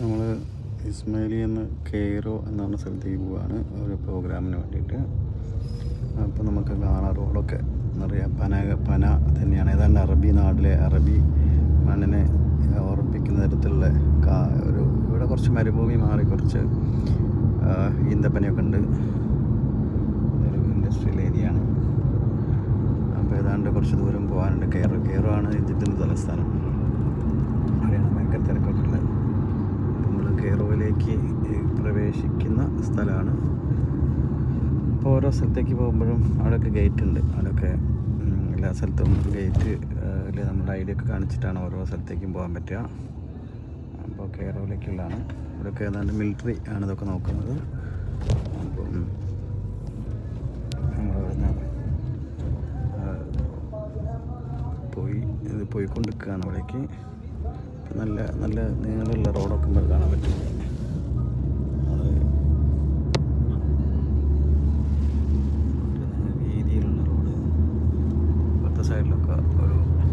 നമ്മൾ ഇസ്മായിലി എന്ന കെയറോ എന്ന് പറഞ്ഞ സ്ഥലത്തേക്ക് പോവാണ്. ഒരു പ്രോഗ്രാമിന് വേണ്ടിയിട്ട്. അപ്പോൾ നമുക്ക് കാണാം റോഡൊക്കെ. എന്നറിയാം. പന പന തന്നെയാണ്. ഏതാണ്ട് അറബി നാട്ടിലെ അറബി മണ്ണിനെ ഓർപ്പിക്കുന്ന തരത്തിലുള്ള ഒരു ഇവിടെ കുറച്ച് മരുഭൂമി മാറി കുറച്ച് ഈന്തപ്പനയൊക്കെ ഉണ്ട്. ഒരു ഇൻഡസ്ട്രിയൽ ഏരിയ ആണ്. അപ്പോൾ ഏതാണ്ട് കുറച്ച് ദൂരം പോകാനുണ്ട്. കെയറോ കെയറോ ആണ് ഈജിപ്തിന്റെ തലസ്ഥാനം. കെയറോയിലേക്ക് പ്രവേശിക്കുന്ന സ്ഥലമാണ്. അപ്പോൾ ഓരോ സ്ഥലത്തേക്ക് പോകുമ്പോഴും അവിടെയൊക്കെ ഗേറ്റ് ഉണ്ട്. അവിടെയൊക്കെ എല്ലാ സ്ഥലത്തും ഗേറ്റ് നമ്മുടെ ഐ ഡി ഒക്കെ കാണിച്ചിട്ടാണ് ഓരോ സ്ഥലത്തേക്കും പോകാൻ പറ്റുക. അപ്പോൾ കേരളയിലേക്കുള്ളതാണ് ഇവിടെയൊക്കെ ഏതാണ്ട് മിലിറ്ററി ആണ് ഇതൊക്കെ നോക്കുന്നത്. അപ്പം നമ്മളിവിടുന്ന് പോയി ഇത് പോയിക്കൊണ്ടിരിക്കുകയാണ് അവിടേക്ക് നല്ല നല്ല നീളമുള്ള റോഡൊക്കെ നമുക്ക് കാണാൻ പറ്റും. traerlo acá, boludo.